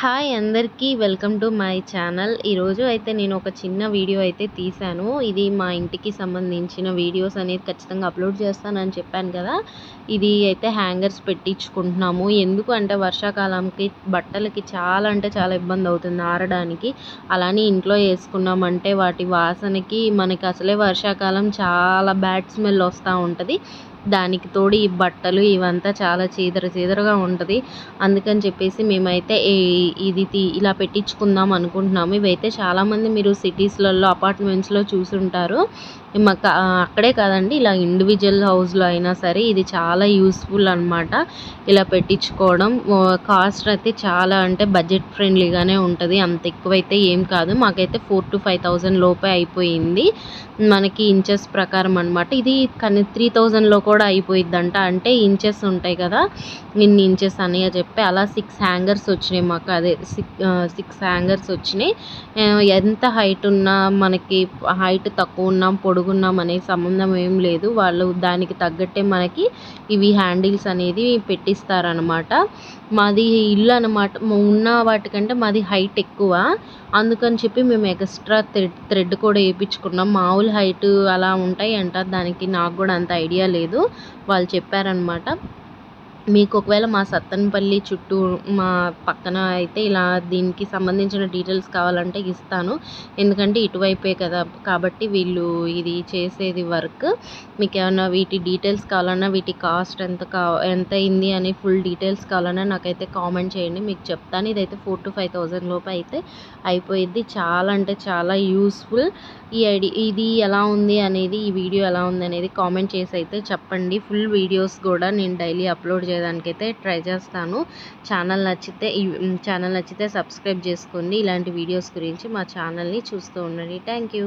Hi అందరికీ welcome to my channel. ఈరోజు అయితే నేను ఒక చిన్న వీడియో అయితే తీశాను. ఇది మా ఇంటికి సంబంధించిన వీడియోస్ అనేది ఖచ్చితంగా అప్లోడ్ చేస్తానని చెప్పాను కదా. ఇది అయితే హ్యాంగర్స్ పెట్టించుకుంటున్నాము. ఎందుకు అంటే వర్షాకాలంకి బట్టలకి చాలా అంటే చాలా ఇబ్బంది అవుతుంది ఆరడానికి. అలానే ఇంట్లో వేసుకున్నామంటే వాటి వాసనకి మనకి అసలే వర్షాకాలం చాలా బ్యాడ్ స్మెల్ వస్తూ ఉంటుంది. దానికి తోడు ఈ బట్టలు ఇవంతా చాలా చీదర చీదరగా ఉంటుంది. అందుకని చెప్పేసి మేమైతే ఇది ఇలా పెట్టించుకుందాం అనుకుంటున్నాము. ఇవైతే చాలామంది మీరు సిటీస్లలో అపార్ట్మెంట్స్లో చూసుంటారు. మాకు అక్కడే కాదండి ఇలా ఇండివిజువల్ హౌస్లో అయినా సరే ఇది చాలా యూస్ఫుల్ అనమాట ఇలా పెట్టించుకోవడం. కాస్ట్ అయితే చాలా అంటే బడ్జెట్ ఫ్రెండ్లీగానే ఉంటుంది. అంత ఎక్కువైతే ఏం కాదు. మాకైతే ఫోర్ టు ఫైవ్ థౌజండ్ లోపే అయిపోయింది. మనకి ఇంచెస్ ప్రకారం అనమాట ఇది కానీ త్రీ థౌజండ్లో కూడా కూడా అయిపోయిద్దంట. అంటే ఇంచెస్ ఉంటాయి కదా. ఇన్ని ఇంచెస్ అని చెప్పి అలా సిక్స్ హ్యాంగర్స్ వచ్చినాయి మాకు. అదే సిక్స్ సిక్స్ హ్యాంగర్స్ వచ్చినాయి. ఎంత హైట్ ఉన్నా మనకి హైట్ తక్కువ ఉన్నాం పొడుగున్నాం అనే సంబంధం ఏం లేదు. వాళ్ళు దానికి తగ్గట్టే మనకి ఇవి హ్యాండిల్స్ అనేది పెట్టిస్తారనమాట మాది ఇల్లు అనమాట ఉన్న వాటికంటే మాది హైట్ ఎక్కువ. అందుకని చెప్పి మేము ఎక్స్ట్రా థ్రెడ్ థ్రెడ్ కూడా వేయించుకున్నాం. మామూలు హైట్ అలా ఉంటాయి అంట దానికి నాకు కూడా అంత ఐడియా లేదు. వాళ్ళు చెప్పారనమాట మీకు ఒకవేళ మా సత్తెనపల్లి చుట్టూ మా పక్కన అయితే ఇలా దీనికి సంబంధించిన డీటెయిల్స్ కావాలంటే ఇస్తాను. ఎందుకంటే ఇటువైపే కదా. కాబట్టి వీళ్ళు ఇది చేసేది వర్క్. మీకు ఏమైనా వీటి డీటెయిల్స్ కావాలన్నా వీటి కాస్ట్ ఎంత కా ఎంత అయింది అని ఫుల్ డీటెయిల్స్ కావాలన్నా నాకైతే కామెంట్ చేయండి. మీకు చెప్తాను. ఇదైతే ఫోర్ టు ఫైవ్ థౌజండ్ లోపు అయితే అయిపోయిద్ది. చాలా అంటే చాలా యూస్ఫుల్. ఈ ఐడి ఇది ఎలా ఉంది అనేది ఈ వీడియో ఎలా ఉంది అనేది కామెంట్ చేసి అయితే చెప్పండి. ఫుల్ వీడియోస్ కూడా నేను డైలీ అప్లోడ్ చేస్తాను చేసేదానికైతే ట్రై చేస్తాను. ఛానల్ నచ్చితే ఈ ఛానల్ నచ్చితే సబ్స్క్రైబ్ చేసుకోండి. ఇలాంటి వీడియోస్ గురించి మా ఛానల్ని చూస్తూ ఉండండి. Thank you.